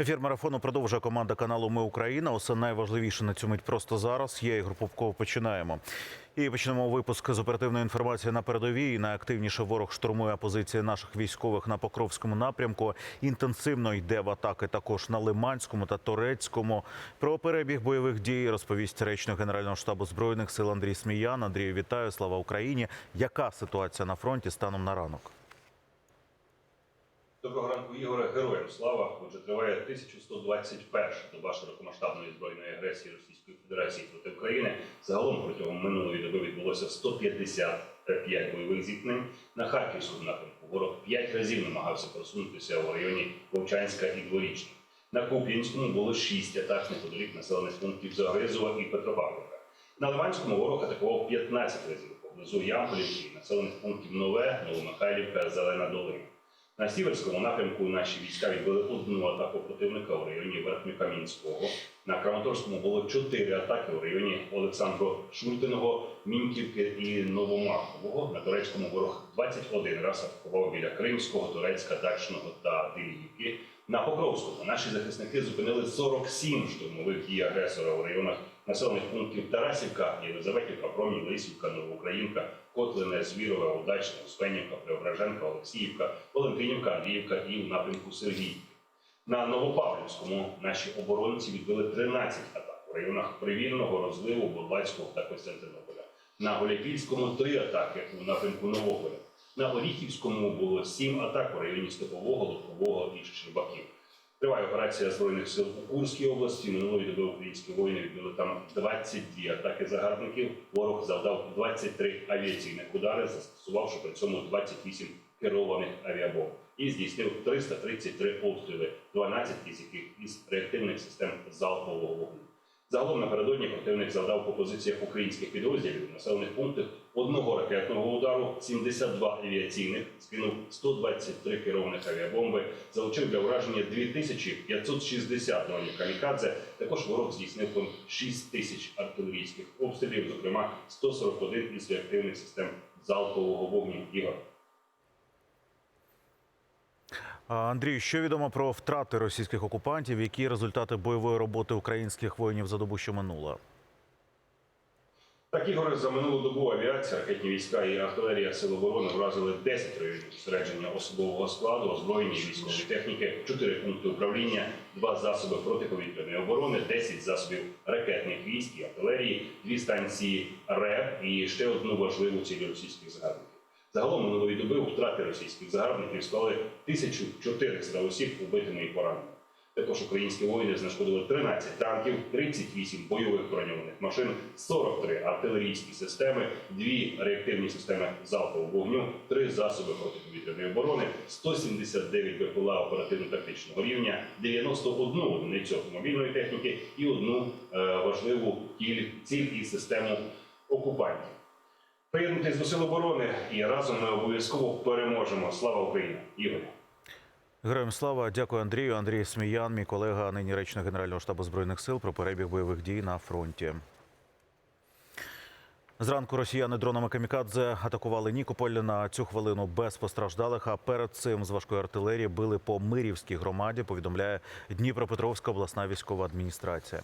Ефір марафону продовжує команда каналу Ми Україна. Усе найважливіше на цю мить просто зараз. Я Ігор Попков. Починаємо. І почнемо випуск з оперативної інформації на передовій. Найактивніше ворог штурмує позиції наших військових на Покровському напрямку. Інтенсивно йде в атаки також на Лиманському та Торецькому. Про перебіг бойових дій розповість речник Генерального штабу збройних сил Андрій Сміян. Андрію, вітаю! Слава Україні! Яка ситуація на фронті станом на ранок? Доброго ранку, Ігоре. Героям слава. Отже, триває 1121 доба широкомасштабної збройної агресії Російської Федерації проти України. Загалом протягом минулої доби відбулося 155 бойових зіткнень на Харківському напрямку. Ворог 5 разів намагався просунутися в районі Вовчанська і Дворічна. На Куп'янському було 6 атак неподалік населених пунктів Загризова і Петропавловка. На Лиманському ворог атакував 15 разів поблизу Ямполівки населених пунктів Нове, Новомихайлівка, Зелена Долина. На Сіверському напрямку наші війська відбили одну атаку противника у районі Верхньокам'янського. На Краматорському було чотири атаки у районі Олександро Шультиного, Мінківки і Новомахового. На Турецькому ворог 21 раз атакував біля Кримського, Турецька, Дачного та Дилівки. На Покровському наші захисники зупинили 47 штурмових дій агресора у районах населених пунктів Тарасівка, Єлизаветівка, Промінь, Лисівка, Новоукраїнка, Котлине, Звірове, Удачне, Успенівка, Преображенка, Олексіївка, Валентинівка, Андріївка і в напрямку Сергіївки. На Новопавлівському наші оборонці відбили 13 атак у районах Привільного, Розливу, Будлацького та Костянтинополя. На Голяківському три атаки у напрямку Новополя. На Оріхівському було 7 атак у районі Степового, Лукового і Щербаків. Триває операція Збройних сил у Курській області. Минулої доби українські воїни відбили там 22 атаки загарбників. Ворог завдав 23 авіаційних удари, застосувавши при цьому 28 керованих авіабомб. І здійснив 333 обстріли, 12 із яких із реактивних систем залпового вогню. Загалом напередодні противник завдав по позиціях українських підрозділів населених пунктах одного ракетного удару, 72 авіаційних, скинув 123 керованих авіабомби, залучив для ураження 2560 дронів камікадзе. Також ворог здійснив понад 6 тисяч артилерійських обстрілів, зокрема 141 із реактивних систем залпового вогню. Ігор. А, Андрію, що відомо про втрати російських окупантів? Які результати бойової роботи українських воїнів за добу, що минула? Так, Ігоре, за минулу добу авіація, ракетні війська і артилерія Сил оборони вразили 10 районів зосередження особового складу, озброєння військової техніки, 4 пункти управління, 2 засоби протиповітряної оборони, 10 засобів ракетних військ і артилерії, 2 станції РЕБ і ще одну важливу ціль російських загарбників. Загалом минулої доби втрати російських загарбників склали 1400 осіб убитими і пораненими. Також українські воїни знешкодили 13 танків, 38 бойових броньованих машин, 43 артилерійські системи, 2 реактивні системи залпового вогню, 3 засоби протиповітряної оборони, 179 БПЛА оперативно-тактичного рівня, 91 одиницю автомобільної техніки і одну е, важливу ціль і систему окупантів. Приєднуйтесь до Сил оборони і разом ми обов'язково переможемо. Слава Україні! Ігор! Героям слава, дякую Андрію. Андрій Сміян, мій колега, нині речник Генерального штабу збройних сил про перебіг бойових дій на фронті. Зранку росіяни дронами камікадзе атакували Нікополь на цю хвилину без постраждалих. А перед цим з важкої артилерії били по Мирівській громаді. Повідомляє Дніпропетровська обласна військова адміністрація.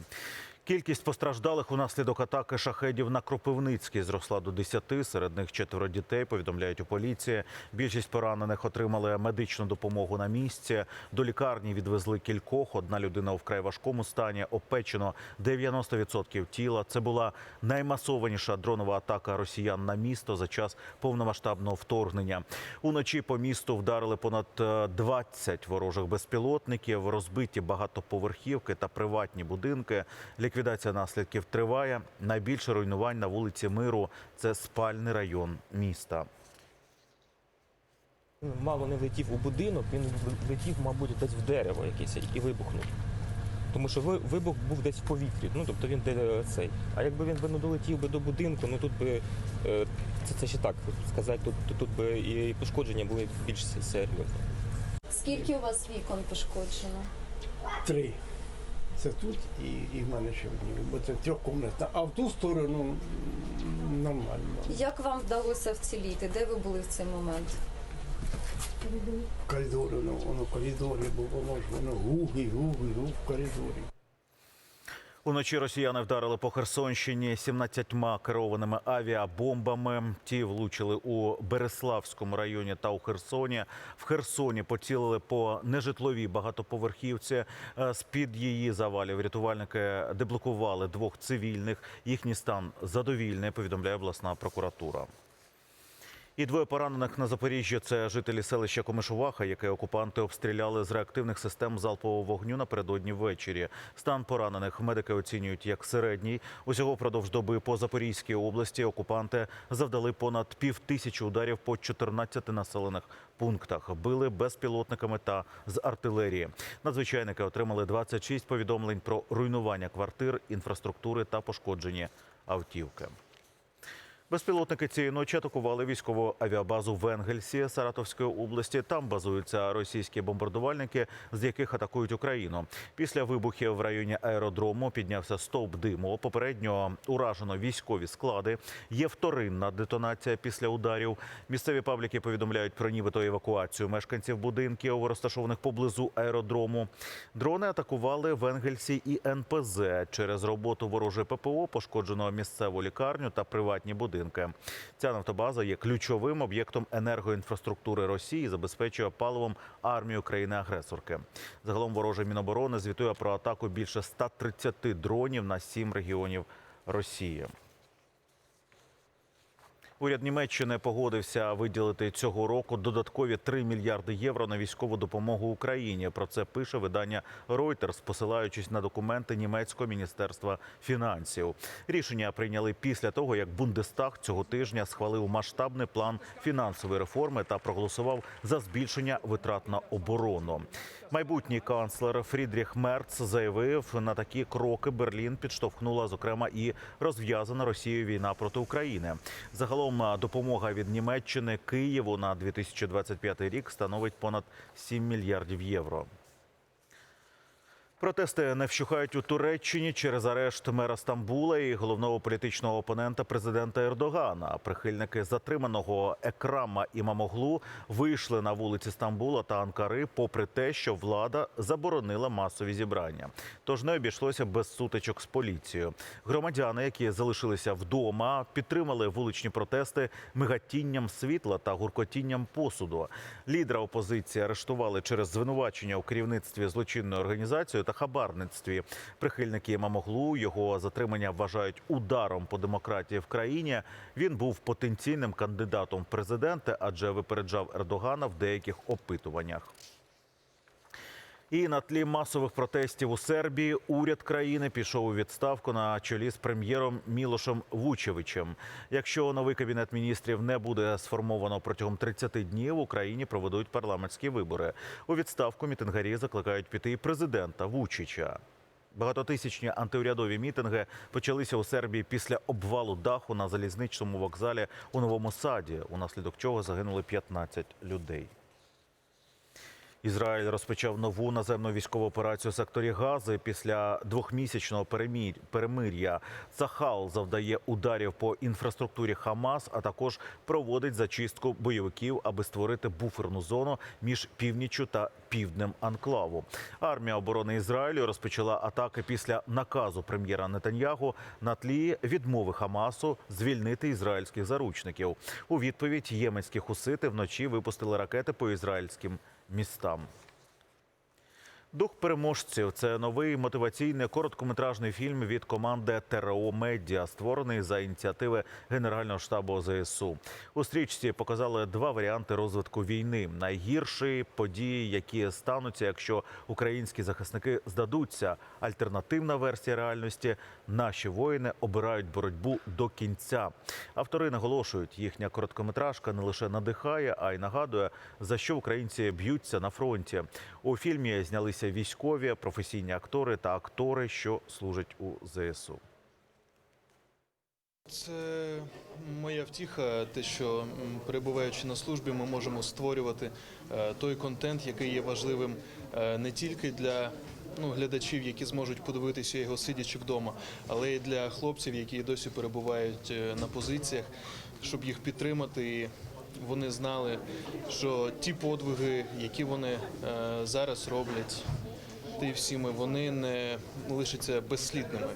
Кількість постраждалих унаслідок атаки шахедів на Кропивницький зросла до 10. Серед них четверо дітей. Повідомляють у поліції. Більшість поранених отримали медичну допомогу на місці. До лікарні відвезли кількох. Одна людина у вкрай важкому стані. Опечено 90% тіла. Це була наймасованіша дронова атака росіян на місто за час повномасштабного вторгнення. Уночі по місту вдарили понад е, 20 ворожих безпілотників, розбиті багатоповерхівки та приватні будинки. Ліквідація наслідків триває. Найбільше руйнувань на вулиці Миру це спальний район міста. Мало не влетів у будинок, він влетів, мабуть, десь в дерево якесь і вибухнув. Тому що вибух був десь в повітрі, ну тобто він де цей. А якби він би не долетів би до будинку, ну тут би е, це, це ще так сказати, тут, тут, тут би і пошкодження були більш серйозні. Скільки у вас вікон пошкоджено? Три. Це тут і, і в мене ще одні, бо це трьохкомнатна. А в ту сторону нормально. Як вам вдалося вціліти? Де ви були в цей момент? В коридорі, ну, воно в коридорі, бо воно ж воно гуги, і гуг в коридорі. Уночі росіяни вдарили по Херсонщині 17 керованими авіабомбами. Ті влучили у Береславському районі та у Херсоні. В Херсоні поцілили по нежитловій багатоповерхівці. Е, З-під її завалів рятувальники деблокували двох цивільних. Їхній стан задовільний, повідомляє обласна прокуратура. І двоє поранених на Запоріжжі це жителі селища Комишуваха, яке окупанти обстріляли з реактивних систем залпового вогню напередодні ввечері. Стан поранених медики оцінюють як середній. Усього впродовж доби по Запорізькій області окупанти завдали понад пів тисячі ударів по 14 населених пунктах. Били безпілотниками та з артилерії. Надзвичайники отримали 26 повідомлень про руйнування квартир, інфраструктури та пошкоджені автівки. Безпілотники цієї ночі атакували військову авіабазу в Енгельсі Саратовської області. Там базуються російські бомбардувальники, з яких атакують Україну. Після вибухів в районі аеродрому піднявся стовп диму. Попередньо уражено військові склади. Є вторинна детонація після ударів. Місцеві пабліки повідомляють про нібито евакуацію мешканців будинків, розташованих поблизу аеродрому. Дрони атакували в Енгельсі і НПЗ. Через роботу ворожої ППО пошкоджено місцеву лікарню та приватні будинки. Ця нафтобаза є ключовим об'єктом енергоінфраструктури Росії, забезпечує паливом армію країни-агресорки. Загалом вороже міноборони звітує про атаку більше 130 дронів на сім регіонів Росії. Уряд Німеччини погодився виділити цього року додаткові 3 мільярди євро на військову допомогу Україні. Про це пише видання Reuters, посилаючись на документи німецького міністерства фінансів. Рішення прийняли після того, як Бундестаг цього тижня схвалив масштабний план фінансової реформи та проголосував за збільшення витрат на оборону. Майбутній канцлер Фрідріх Мерц заявив, на такі кроки Берлін підштовхнула зокрема і розв'язана Росією війна проти України. Загалом допомога від Німеччини Києву на 2025 рік становить понад 7 мільярдів євро. Протести не вщухають у Туреччині через арешт мера Стамбула і головного політичного опонента президента Ердогана. Прихильники затриманого Екрама Імамоглу вийшли на вулиці Стамбула та Анкари, попри те, що влада заборонила масові зібрання. Тож не обійшлося без сутичок з поліцією. Громадяни, які залишилися вдома, підтримали вуличні протести мигатінням світла та гуркотінням посуду. Лідера опозиції арештували через звинувачення у керівництві злочинної організації та хабарництві. Прихильники Мамоглу його затримання вважають ударом по демократії в країні. Він був потенційним кандидатом в президенти, адже випереджав Ердогана в деяких опитуваннях. І на тлі масових протестів у Сербії уряд країни пішов у відставку на чолі з прем'єром Мілошем Вучевичем. Якщо новий кабінет міністрів не буде сформовано протягом 30 днів, в Україні проведуть парламентські вибори. У відставку мітингарі закликають піти і президента Вучича. Багатотисячні антиурядові мітинги почалися у Сербії після обвалу даху на залізничному вокзалі у Новому Саді, унаслідок чого загинули 15 людей. Ізраїль розпочав нову наземну військову операцію у секторі Гази після двохмісячного перемір- перемир'я. Цахал завдає ударів по інфраструктурі Хамас, а також проводить зачистку бойовиків, аби створити буферну зону між північчю та півднем анклаву. Армія оборони Ізраїлю розпочала атаки після наказу прем'єра Нетаньягу на тлі відмови Хамасу звільнити ізраїльських заручників. У відповідь єменські хусити вночі випустили ракети по ізраїльським містам. Дух переможців це новий мотиваційний короткометражний фільм від команди ТРО Медіа, створений за ініціативи Генерального штабу ЗСУ. У стрічці показали два варіанти розвитку війни: найгірші події, які стануться, якщо українські захисники здадуться. Альтернативна версія реальності наші воїни обирають боротьбу до кінця. Автори наголошують, їхня короткометражка не лише надихає, а й нагадує, за що українці б'ються на фронті. У фільмі знялися військові, професійні актори та актори, що служать у ЗСУ. Це моя втіха, те, що перебуваючи на службі, ми можемо створювати е, той контент, який є важливим е, не тільки для ну, глядачів, які зможуть подивитися його сидячи вдома, але й для хлопців, які досі перебувають е, на позиціях, щоб їх підтримати. І вони знали, що ті подвиги, які вони е, зараз роблять, ти всі ми, вони не лишаться безслідними.